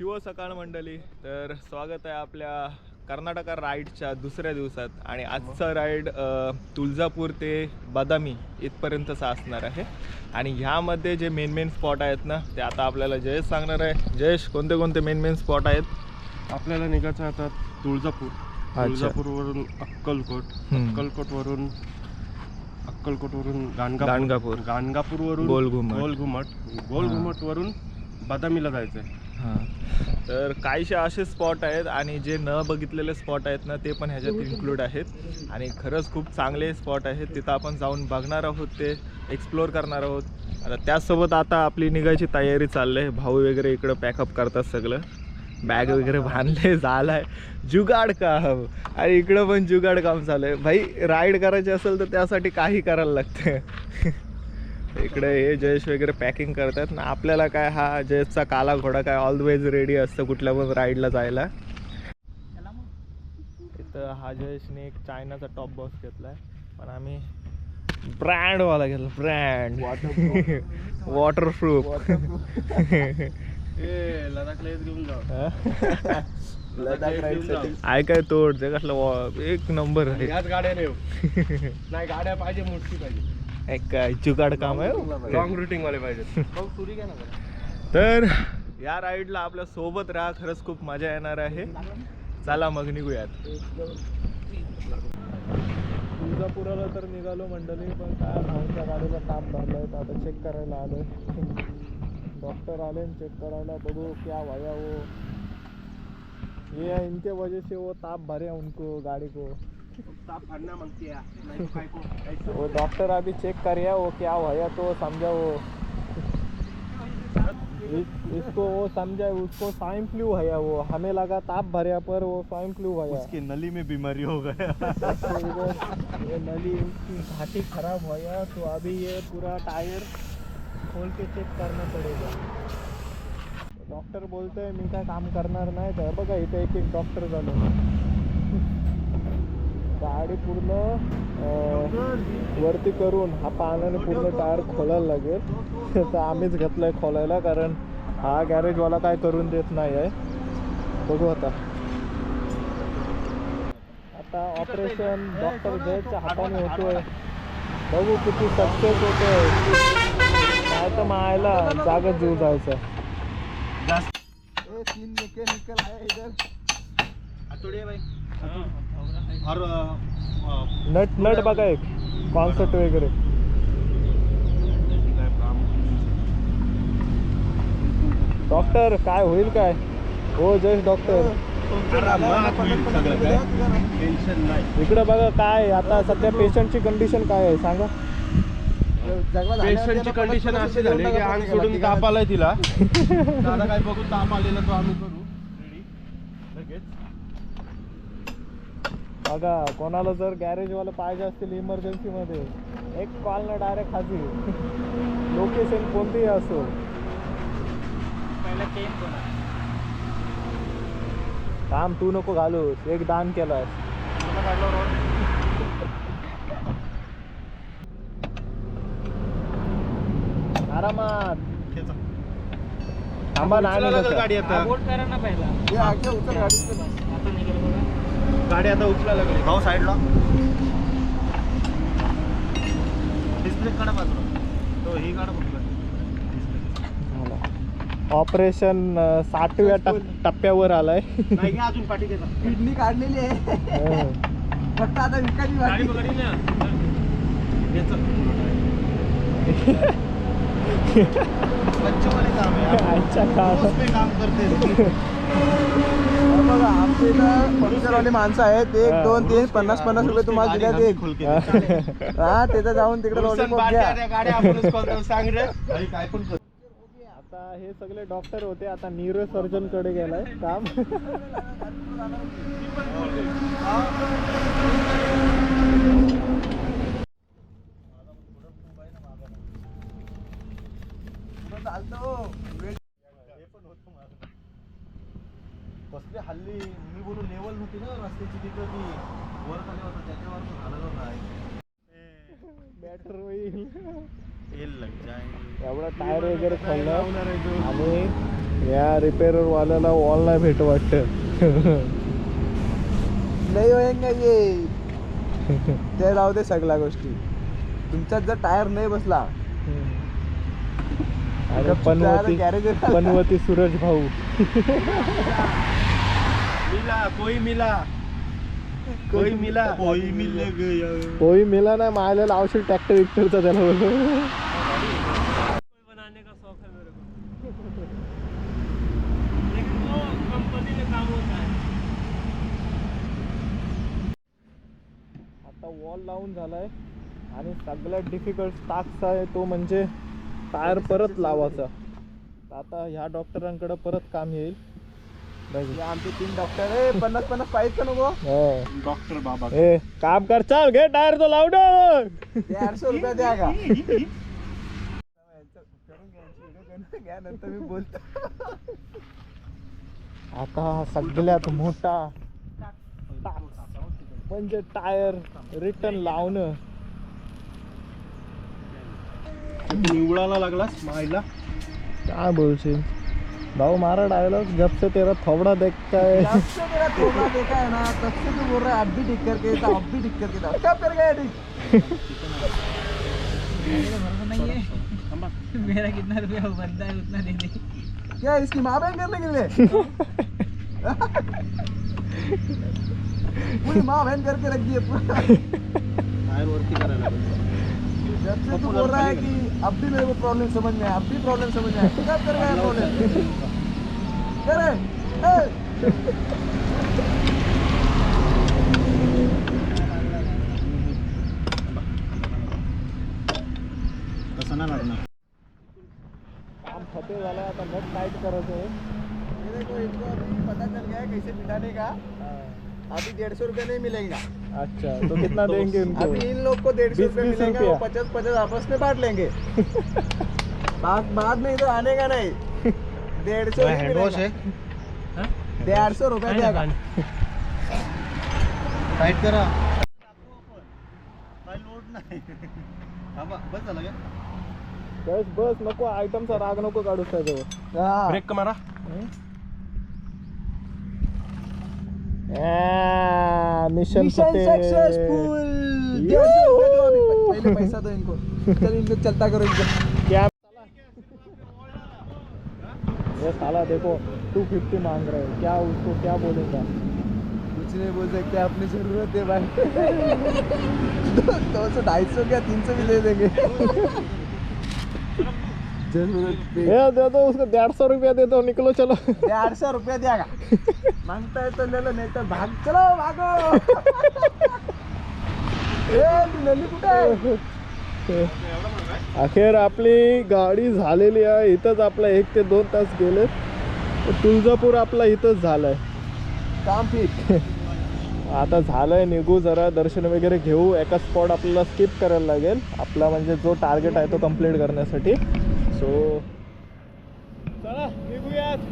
शिव सकाळ मंडळी तर स्वागत आहे आपल्या कर्नाटका राईडच्या दुसऱ्या दिवसात. आणि आजचा राईड तुळजापूर ते बदामी इथपर्यंतचा असणार आहे. आणि ह्यामध्ये जे मेन मेन स्पॉट आहेत ना ते आता आपल्याला जयेश सांगणार आहे. जयेश कोणते कोणते मेन मेन स्पॉट आहेत? आपल्याला निघायचं आता तुळजापूर. तुळजापूरवरून अक्कलकोट. अक्कलकोटवरून अक्कलकोटवरून गाणगापूर. गाणगापूर. गाणगापूरवरून गोलघुमट. गोलघुमट. गोलघुमटवरून बदामीला जायचं आहे हां. तर काहीसे असे स्पॉट आहेत आणि जे न बघितलेले स्पॉट आहेत ना ते पण ह्याच्यात इन्क्लूड आहेत. आणि खरंच खूप चांगले स्पॉट आहेत. तिथं आपण जाऊन बघणार आहोत ते एक्सप्लोअर करणार आहोत. आता त्याचसोबत आता आपली निघायची तयारी चालली आहे. भाऊ वगैरे इकडं पॅकअप करतात सगळं. बॅग वगैरे बांधले झालाय. जुगाड काम. आणि इकडं पण जुगाड काम चालू आहे. भाई राईड करायची असेल तर त्यासाठी काही करायला लागतं इकडे हे जयेश वगैरे पॅकिंग करतात. ना आपल्याला काय हा जयेशचा काला घोडा काय ऑलवेज रेडी असतं कुठल्या पण राईडला जायला. इथं हा जयेशने एक चायनाचा टॉप बॉक्स घेतलाय. पण आम्ही ब्रँडवाला घेतला. ब्रँड वॉटरप्रूफ लडाखला घेऊन जाऊ आय काय तोड? ते कसलं एक नंबर आहे. गाड्या नाही गाड्या पाहिजे मोठी पाहिजे. एक जुगाड काम आहे हो. लॉंग रुटिंग वाले पाहिजे तर या राईडला आपल्यासोबत राहा. खरंच खूप मजा येणार आहे. चला मग निघूयात. तुळजापुराला तर निघालो मंडळी पण काय भाऊच्या गाडीला ताप झालाय तर आता चेक करायला आलोय. डॉक्टर आले चेक करायला बघू क्या भया वो ये इनके वजह से वो ताप भरे उनको गाड़ी को. वो डॉक्टर अभी चेक करिए वो क्या भया तो समझा वो। इस- इसको वो समझा उसको स्वाइन फ्लू है वो। हमें लगा ताप भरे पर वो स्वाइन फ्लू है उसकी नली में बीमारी हो गया। ये नली उसकी घाटी खराब हो गया तो अभी ये पूरा टायर खोल के चेक करना पड़ेगा। डॉक्टर बोलते मी काय काम करणार नाही तर बघा इथे एक एक डॉक्टर झालं. गाडी पूर्ण वरती करून हा पाण्याने पूर्ण टायर खोलायला लागेल. तर आम्हीच घेतलंय खोलायला कारण हा गॅरेजवाला काय करून देत नाही आहे. बघू आता. आता ऑपरेशन डॉक्टर जयच्या हाताने होतोय. बघू किती सक्सेस होतोय. नाही तर मायला जागच जीव जायचा और नट नट बघा एक. कॉन्सर्ट वगैरे. डॉक्टर काय होईल काय? हो जयश डॉक्टर टेन्शन नाही. इकडे बघा काय आता सध्या पेशंटची कंडिशन काय आहे सांगा. पेशंटची कंडिशन अशी झाली की अंग सोडून ताप आलाय तिला. दादा काय बघू ताप आलेला तो आम्ही करू रेडी लगेच बघा कोणाला जर गॅरेजवाला पाहिजे असतील इमर्जन्सी मध्ये एक कॉल ना डायरेक्ट हाजी लोकेशन कोणतीही असो. काम तू नको घालूस एक दान केलास. आरामात. थांबा नाही उचला लागेल निघत. गाडी. आता गाडी आता उचला लागली. भाऊ साईडला. डिस्प्ले काढा बाजूला तो ही काढा कुठला ऑपरेशन सातव्या टप- टप्प्यावर आलाय. अजून पाठी घेता किडनी काढलेली आहे. हं. फक्त आता विकायची गाडी ना. हे. बच्चोवाले काम करते. हे पंक्चरवाले माणसं आहेत. एक. दोन तीन पन्नास पन्नास रुपये तुम्हाला दिल्यात एक. खोल हा तिथं जाऊन तिकडे लॉलीपॉप घ्या. आता हे सगळे डॉक्टर होते आता न्यूरो सर्जनकडे गेलाय. काम? चालतो कसली हल्ली मी नव्हती ना रस्त्याची तिथं ती वर खाली होतं त्याच्यावर तो झालेलं नाही बॅटर होईल. येईल लग जाएंगे एवढा टायर वगैरे खोललं. आणि या रिपेअर वाल्याला वॉल नाही भेट वाटत. नाही होईंगा ये ते राहू दे सगळ्या गोष्टी. तुमच्यात जर टायर नाही बसला. आणि पनवती पनवती सूरज भाऊ. मिला कोई मिला. कोई मिला. कोई मिल गया. कोई मिला नाही मायला लावशील ट्रॅक्टर विक्टरचा त्याला बोललो बनाने का शौक है मेरे को. लेकिन वो कंपनी में काम होता है. आता वॉल लावून झालाय आणि सगळ्यात डिफिकल्ट टास्क आहे तो म्हणजे टायर परत लावायचा. आता ह्या डॉक्टरांकडे परत काम येईल. आमचे तीन डॉक्टर आहे. पन्नास पन्नास पाहिजे का नको? हो. डॉक्टर बाबा. ए काम कर चाल घे टायर तो लाव टाक. ते आठशे रुपये द्या का? नंतर मी बोलतो. आता सगळ्यात मोठा म्हणजे टायर रिटर्न लावणं. निवडायला लागलास मायला काय बोलशील? भाऊ मारा डायलॉग जब से तेरा थोबड़ा देखता है। जब से मेरा थोड़ा देखा है ना तब से तू बोल रहा है अब भी ठीक करके था अब भी ठीक करके था। कब कर गया मेरा कितना रुपया बनता है उतना दे दे। क्या इसकी माँ बहन करने के लिए? पूरी माँ बहन करके रख दी है पूरा. जब से तू बोल रहा है कि अब भी मेरे को प्रॉब्लम समझ में आया अब भी प्रॉब्लम समझ में आया कब कर गया प्रॉब्लम करे फते झालं आता मग टाईट करायचं मेरे को इनको अभी पता चल गया है कैसे पिटाने का। अभी डेढ़ सौ रुपये नहीं मिलेगा। अच्छा तो कितना देंगे उनको? अभी इन लोग को डेढ़ सौ रुपये मिलेगा वो। पचास पचास आपस में बांट लेंगे। बाद बाद में इधर आने का नहीं। डेढ़ सौ हैंड वॉश है। डेढ़ सौ रुपये देगा। टाईट करा लोड नाही। बस झालं का बस बस नको आयटमचा राग नको काढू त्याच्यावर ब्रेक मारा। मिशन सक्सेसफुल पहले पैसा दो इनको चल इनको चलता करो इनको क्या ये साला देखो टू फिफ्टी मांग रहे हैं क्या उसको क्या बोलेगा कुछ नहीं बोल सकते अपनी जरूरत है भाई। दो सौ ढाई सौ क्या तीन सौ भी दे देंगे। दे दो उसको डेढ़ सौ रुपया दे दो निकलो चलो। डेढ़ सौ रुपया देगा मांगता है तो ले लो नहीं तो भाग चलो भागो। अखेर आपली गाडी झालेली आहे इथंच आपला एक ते दोन तास गेले. तुळजापूर आपला इथंच झालाय. काम फिट आता झालंय निघू जरा दर्शन वगैरे घेऊ. एका स्पॉट आपल्याला स्किप करायला लागेल. आपला म्हणजे जो टार्गेट आहे तो कंप्लीट करण्यासाठी. सो चला निघूयात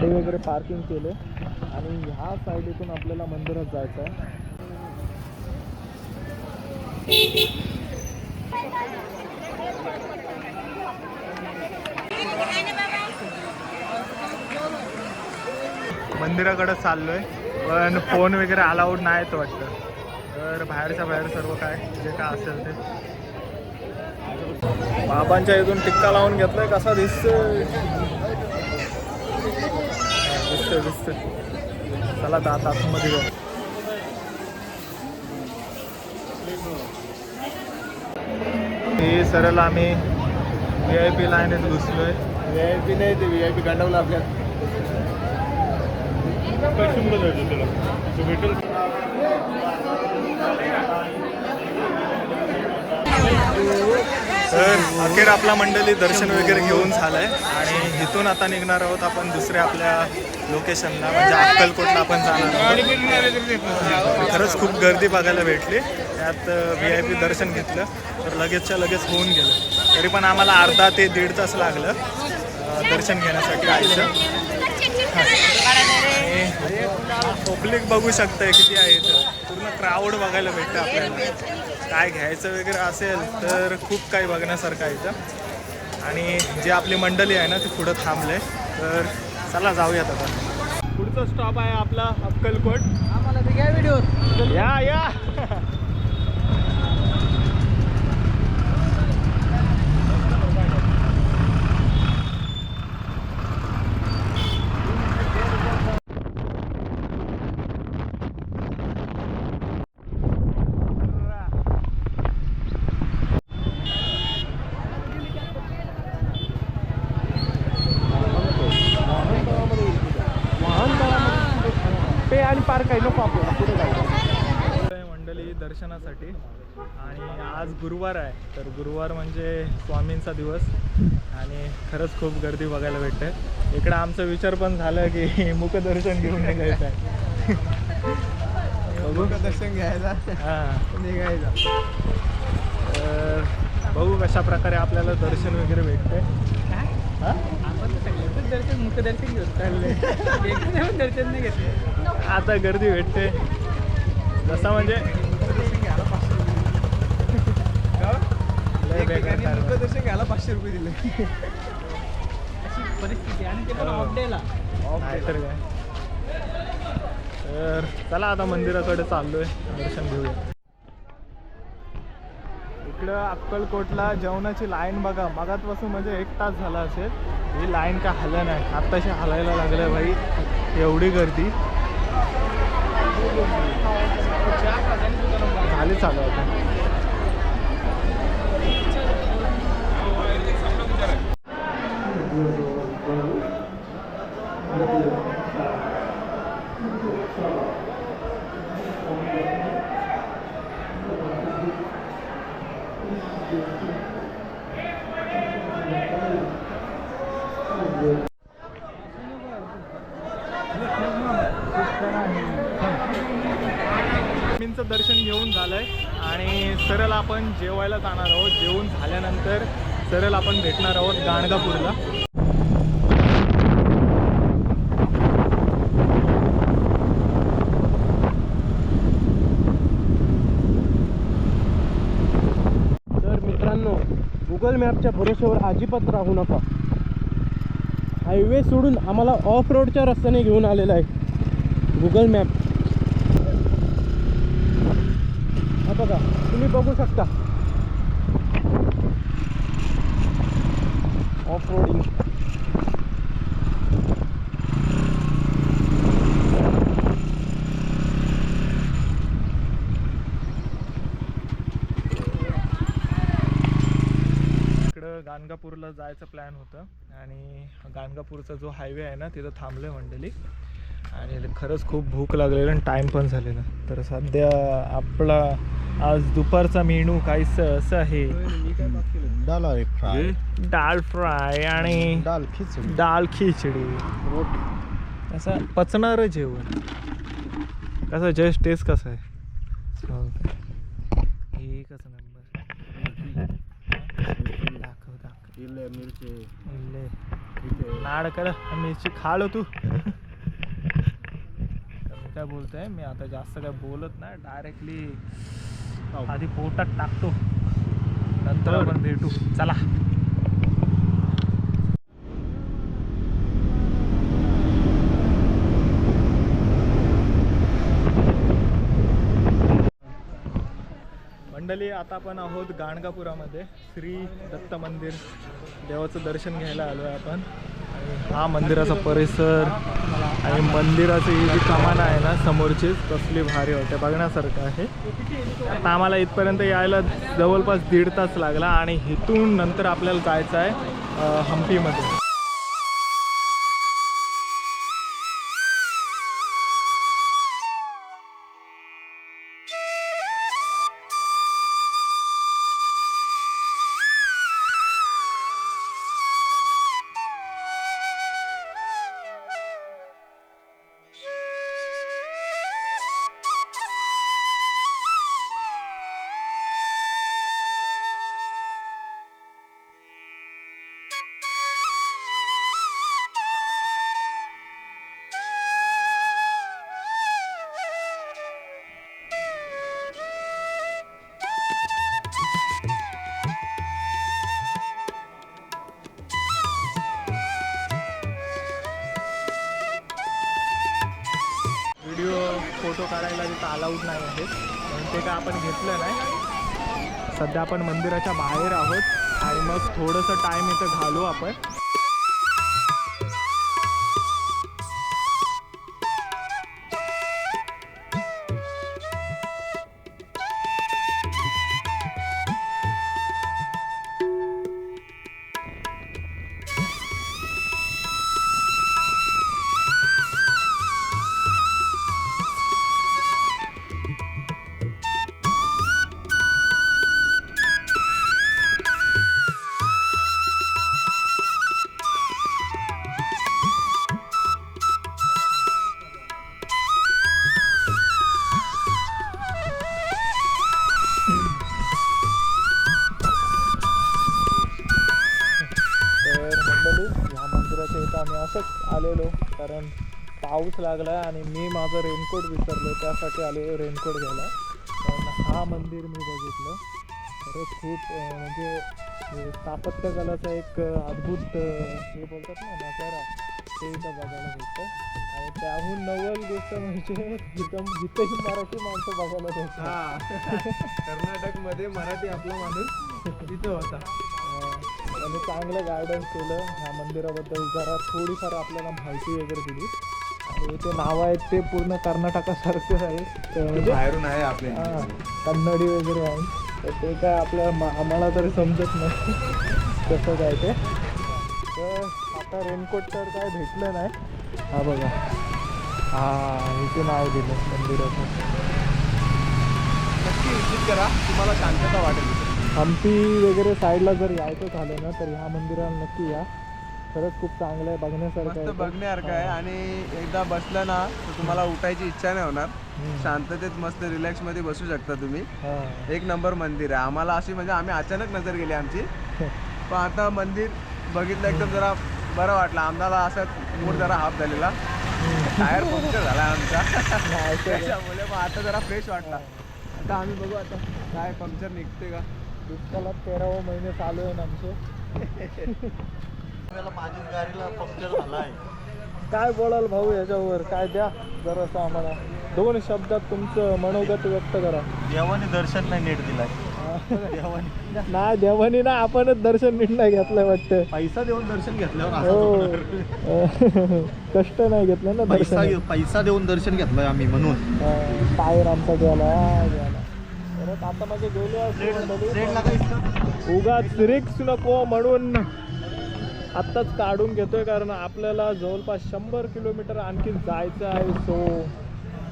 गाडी वगैरे पार्किंग केले. आणि ह्या साईड इथून आपल्याला मंदिरात जायचं आहे. मंदिराकडे चाललोय पण फोन वगैरे अलाउड नाहीत वाटतं. तर बाहेरच्या बाहेर सर्व काय जे काय असेल ते. बाबांच्या इथून टिक्का लावून घेतलाय कसा दिसतोय? दिसतोय दिसतोय. चला आता आता आतमध्ये जाऊ. सरळ आम्ही व्ही आय पी लाईनच घुसलो आहे व्ही आय पी नाही ते व्ही आय पी गांडवलं आपल्याला तर अखेर आपला मंडळी दर्शन वगैरे घेऊन झालंय. आणि इथून आता निघणार आहोत आपण दुसऱ्या आपल्या लोकेशनला म्हणजे अक्कलकोटला आपण जाणार आहोत. खरंच खूप गर्दी बघायला भेटली. त्यात व्ही आय पी दर्शन घेतलं. तर लगेचच्या लगेच होऊन गेलं. तरी पण आम्हाला अर्धा ते दीड तास लागलं दर्शन घेण्यासाठी आयचं आणि पब्लिक बघू शकताय किती आहे इथं. पूर्ण क्राऊड बघायला भेटतं आपल्याला. काय घ्यायचं वगैरे असेल तर खूप काही बघण्यासारखं आहे इथं. आणि जी आपली मंडळी आहे ना ती पुढं थांबले. तर चला जाऊयात आता. पुढचा स्टॉप आहे आपला अक्कलकोट. आम्हाला ते घ्या व्हिडिओ या या पे आणि पार्क आहे नको आपल्याला पुढे जायचं मंडळी दर्शनासाठी आणि आज गुरुवार आहे तर गुरुवार म्हणजे स्वामींचा दिवस. आणि खरंच खूप गर्दी बघायला भेटते. इकडं आमचा विचार पण झाला की मुखदर्शन घेऊन निघायचं आहे. बघू. दर्शन घ्यायला. हां. निघायचं. तर बघू कशा प्रकारे आपल्याला दर्शन वगैरे भेटते. हां? दर्शन मुखदर्शन घेऊन चालले दर्शन नाही घेतलं. आता गर्दी भेटते. जसं म्हणजे लय घ्यायला पाचशे रुपये दिले अशी परिस्थिती आणि ते पण ऑफ डेला तर काय तर चला आता मंदिराकडे चाललोय. दर्शन घेऊया. इकडं अक्कलकोटला जेवणाची लाईन बघा. मगातपासून म्हणजे एक तास झाला असेल. ही लाईन का हलं नाही. आत्ताशी हलायला लागलं भाई. एवढी गर्दी. झाली चालू आता. दर्शन घेऊन झालंय आणि सरळ आपण जेवायला जाणार आहोत. जेवून झाल्यानंतर सरळ आपण भेटणार आहोत गाणगापूरला तर मित्रांनो गुगल मॅपच्या भरोश्यावर अजिबात राहू नका. हायवे सोडून आम्हाला ऑफ रोडच्या रस्त्याने घेऊन आलेला आहे. गुगल मॅप हा बघा तुम्ही बघू शकता ऑफ रोडिंग इकडं गाणगापूरला जायचं प्लॅन होतं. आणि गाणगापूरचा जो हायवे आहे ना तिथं थांबलं मंडळी. आणि खरंच खूप भूक लागलेलं आणि टाईम पण झालेला. तर सध्या आपला आज दुपारचा मेनू काहीसं असं आहे? डाल आहे फ्राय. डाळ फ्राय आणि डाल खिचडी. डाळ खिचडी. रोटी. असं पचणारं जेवण. कसं जस्ट टेस्ट कसं आहे हो का? एकच नंबर दाखव दाखव मिरची. इल्ले. नाड कर मिरची खालो तू. मी काय बोलतोय मी आता जास्त काय बोलत नाही डायरेक्टली आधी पोटात टाकतो. नंतर आपण भेटू. चला. मंडळी आता आपण आहोत गाणगापुरामध्ये. श्री दत्त मंदिर. देवाचं दर्शन घ्यायला आलो आहे आपण हा मंदिराचा परिसर आणि मंदिराची ही जी कमान आहे ना समोरचीच कसली भारी होते बघण्यासारखं आहे. आता आम्हाला इथपर्यंत यायला जवळपास दीड तास लागला आणि इथून नंतर आपल्याला जायचं आहे हम्पीमध्ये. फोटो काढायला तिथं अलाउड नाही आहे. म्हणून ते काय आपण घेतलं नाही. सध्या आपण मंदिराच्या बाहेर आहोत. आणि मग थोडंसं टाईम इथं घालू आपण. लागला आणि मी माझं रेनकोट विसरलो त्यासाठी आलेलो रेनकोट घ्यायला. कारण हा मंदिर मी बघितलं. खरंच खूप म्हणजे स्थापत्यकलाचा एक अद्भुत हे बोलतात ना नजारा ते इथं बघायला भेटतं. आणि त्याहून नवल गोष्ट म्हणजे इथं इथंही मराठी माणसं बघायला भेटतात. कर्नाटकमध्ये मराठी आपला माणूस तिथं होता. आणि चांगलं गायडन्स केलं. ह्या मंदिराबद्दल जरा थोडीफार आपल्याला माहिती वगैरे दिली. ते नाव आहेत ते पूर्ण कर्नाटकासारखं आहे. म्हणजे बाहेरून आहे आपले हां कन्नडी वगैरे आहे. तर ते काय आपल्या आम्हाला तरी समजत नाही. कसं काय ते. तर आता रेनकोट तर काय भेटलं नाही. हा बघा. हा इथे नाव दिलं मंदिराचं. नक्की विजिट करा. तुम्हाला शांतता वाटेल. हम्पी वगैरे साईडला जर यायचं झालं ना तर ह्या मंदिराला नक्की या. खरंच खूप चांगलं आहे बघण्यासारखं मस्त आहे. बघण्यासारखं आहे आणि एकदा बसलं ना तर तुम्हाला उठायची इच्छा नाही होणार. शांततेत मस्त रिलॅक्समध्ये बसू शकता तुम्ही. हां. एक नंबर मंदिर आहे. आम्हाला अशी म्हणजे आम्ही अचानक नजर गेली आमची. पण आता मंदिर बघितलं एकदम जरा बरं वाटलं. आम्हाला असं मूड जरा हाफ झालेला. टायर पंक्चर झाला आमचा. नाही त्याच्यामुळे मग आता जरा फ्रेश वाटला. आता आम्ही बघू आता काय पंक्चर निघते का. दुष्काळात तेरावं महिने चालू आहे ना आमचे. माझ्याच गाडीला पंक्चर झाला आहे काय बोलाल भाऊ याच्यावर? काय द्या जरासं आम्हाला. दोन शब्दात तुमचं मनोगत व्यक्त करा. देवाने दर्शन नाही नीट दिलाय. हा. देवाने. नाही देवानी ना आपणच दर्शन नीट नाही घेतलंय वाटतं. पैसा देऊन दर्शन घेतल्यावर असं हो. कष्ट नाही घेतलं ना पैसा दर्शन पैसा देऊन दर्शन घेतलंय आम्ही म्हणून. टायर आमचा गेला गेला. परत आता माझे गेले असते ट्रेनला काही उगाच रिक्स नको म्हणून. आत्ताच काढून घेतोय कारण आपल्याला जवळपास शंभर किलोमीटर आणखी जायचं आहे. सो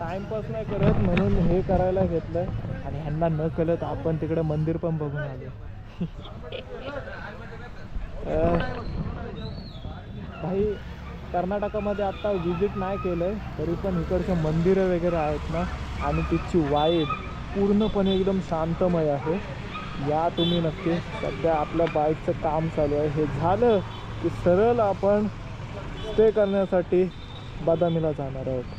टाइमपास नाही करत म्हणून हे करायला घेतलंय. आणि ह्यांना न कळत आपण तिकडे मंदिर पण बघून आलो. भाई कर्नाटकामध्ये आत्ता व्हिजिट नाही केलंय तरी पण इकडचे मंदिरं वगैरे आहेत ना आणि तिची वाईट पूर्णपणे एकदम शांतमय आहे. या तुम्ही नक्की सध्या आपल्या बाईकचं काम चालू आहे. हे झालं की सरळ आपण स्टे करण्यासाठी बदामीला जाणार आहोत.